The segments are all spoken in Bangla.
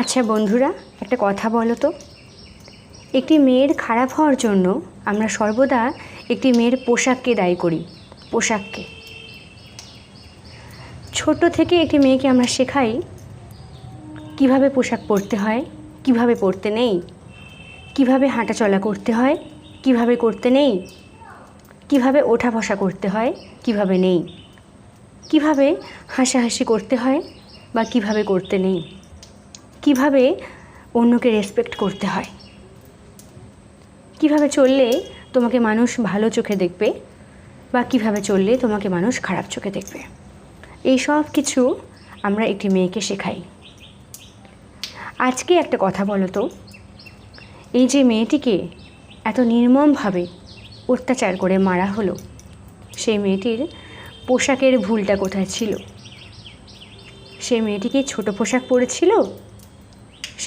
আচ্ছা বন্ধুরা, একটা কথা বলো তো। একটি মেয়ের খারাপ হওয়ার জন্য আমরা সর্বদা একটি মেয়ের পোশাককে দায়ী করি, পোশাককে। ছোট থেকে একটি মেয়েকে আমরা শেখাই কীভাবে পোশাক পরতে হয়, কীভাবে পরতে নেই, কীভাবে হাঁটাচলা করতে হয়, কীভাবে করতে নেই, কীভাবে ওঠা বসা করতে হয়, কীভাবে নেই, কীভাবে হাসাহাসি করতে হয় বা কীভাবে করতে নেই। কীভাবে অন্যকে রেসপেক্ট করতে হয়? কীভাবে চললে তোমাকে মানুষ ভালো চোখে দেখবে বা কীভাবে চললে তোমাকে মানুষ খারাপ চোখে দেখবে? এই সব কিছু আমরা একটি মেয়েকে শেখাই। আজকে একটা কথা বলো তো। এই যে মেয়েটিকে এত নির্মমভাবে অত্যাচার করে মারা হলো, সেই মেয়েটির পোশাকের ভুলটা কোথায় ছিল? সেই মেয়েটি কি ছোট পোশাক পরেছিল?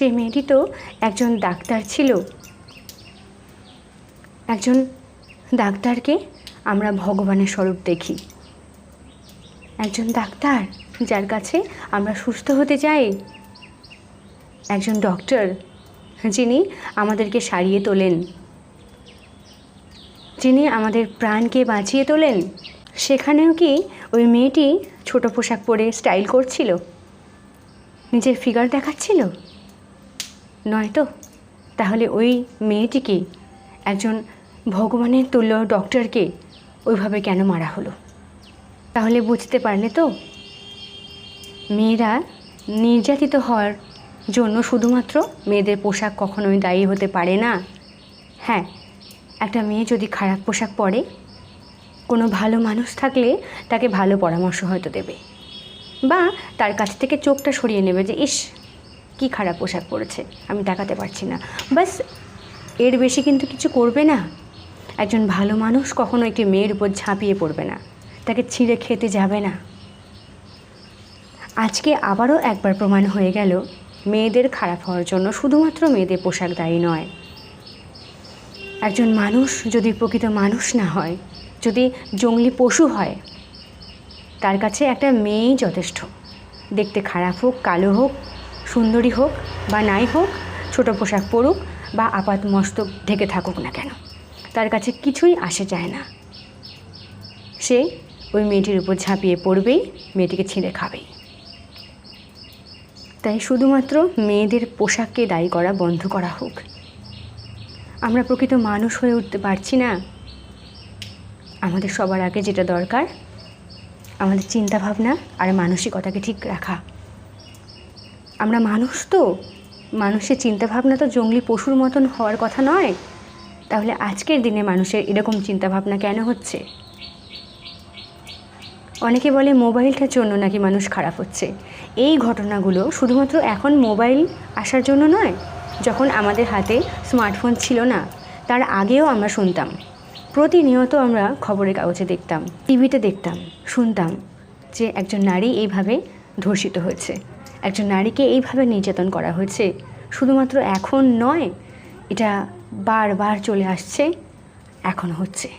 সেই মেয়েটি তো একজন ডাক্তার ছিল। একজন ডাক্তারকে আমরা ভগবানের স্বরূপ দেখি। একজন ডাক্তার যার কাছে আমরা সুস্থ হতে চাই। একজন ডক্টর যিনি আমাদেরকে সারিয়ে তোলেন। যিনি আমাদের প্রাণকে বাঁচিয়ে তোলেন। সেখানেও কি ওই মেয়েটি ছোট পোশাক পরে স্টাইল করছিল? নিজের ফিগার দেখাচ্ছিল? নয়তো তাহলে ওই মেয়েটিকে, একজন ভগবানের তুল্য ডক্টরকে ওইভাবে কেন মারা হলো? তাহলে বুঝতে পারলে তো? মেয়েরা নির্যাতিত হওয়ার জন্য শুধুমাত্র মেয়েদের পোশাক কখনোই দায়ী হতে পারে না। হ্যাঁ একটা মেয়ে যদি খারাপ পোশাক পরে, কোনো ভালো মানুষ থাকলে তাকে ভালো পরামর্শ হয়তো দেবে। বা তার কাছ থেকে চোখটা সরিয়ে নেবে যে, ইস কি খারাপ পোশাক পরেছে, আমি তাকাতে পারছি না। বাস, এর বেশি কিন্তু কিছু করবে না। একজন ভালো মানুষ কখনো একটি মেয়ের উপর ঝাঁপিয়ে পড়বে না। তাকে ছিঁড়ে খেতে যাবে না। আজকে আবারও একবার প্রমাণ হয়ে গেল, মেয়েদের খারাপ হওয়ার জন্য শুধুমাত্র মেয়েদের পোশাক দায়ী নয়। একজন মানুষ যদি প্রকৃত মানুষ না হয়, যদি জঙ্গলি পশু হয়, তার কাছে একটা মেয়েই যথেষ্ট। দেখতে খারাপ হোক, কালো হোক সুন্দরী হোক বা নাই হোক, ছোট পোশাক পরুক বা আপাত মস্তক ঢেকে থাকুক না কেন, তার কাছে কিছুই আসে যায় না। সে ওই মেয়েটির উপর ঝাঁপিয়ে পড়বেই, মেয়েটিকে ছিঁড়ে খাবেই। তাই শুধুমাত্র মেয়েদের পোশাককে দায়ী করা বন্ধ করা হোক। আমরা প্রকৃত মানুষ হয়ে উঠতে পারছি না। আমাদের সবার আগে যেটা দরকার, আমাদের চিন্তাভাবনা আর মানসিকতাকে ঠিক রাখা। আমরা মানুষ তো। মানুষের চিন্তাভাবনা তো জঙ্গলি পশুর মতন হওয়ার কথা নয়। তাহলে আজকের দিনে মানুষের এরকম চিন্তাভাবনা কেন হচ্ছে? অনেকে বলে মোবাইলটার জন্য নাকি মানুষ খারাপ হচ্ছে। এই ঘটনাগুলো শুধুমাত্র এখন মোবাইল আসার জন্য নয়, যখন আমাদের হাতে স্মার্টফোন ছিল না, তার আগেও আমরা শুনতাম। প্রতিনিয়ত আমরা খবরের কাগজে দেখতাম, টিভিতে দেখতাম, শুনতাম যে একজন নারী এইভাবে ধর্ষিত হয়েছে। একজন নারীকে এইভাবে নির্যাতন করা হয়েছে। শুধুমাত্র এখন নয়, এটা বারবার চলে আসছে, এখন হচ্ছে।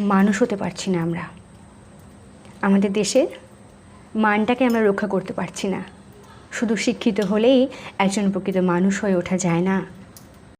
মানুষ হতে পারছি না আমরা। আমাদের দেশের মানটাকে আমরা রক্ষা করতে পারছি না। শুধু শিক্ষিত হলেই একজন প্রকৃত মানুষ হয়ে ওঠা যায় না।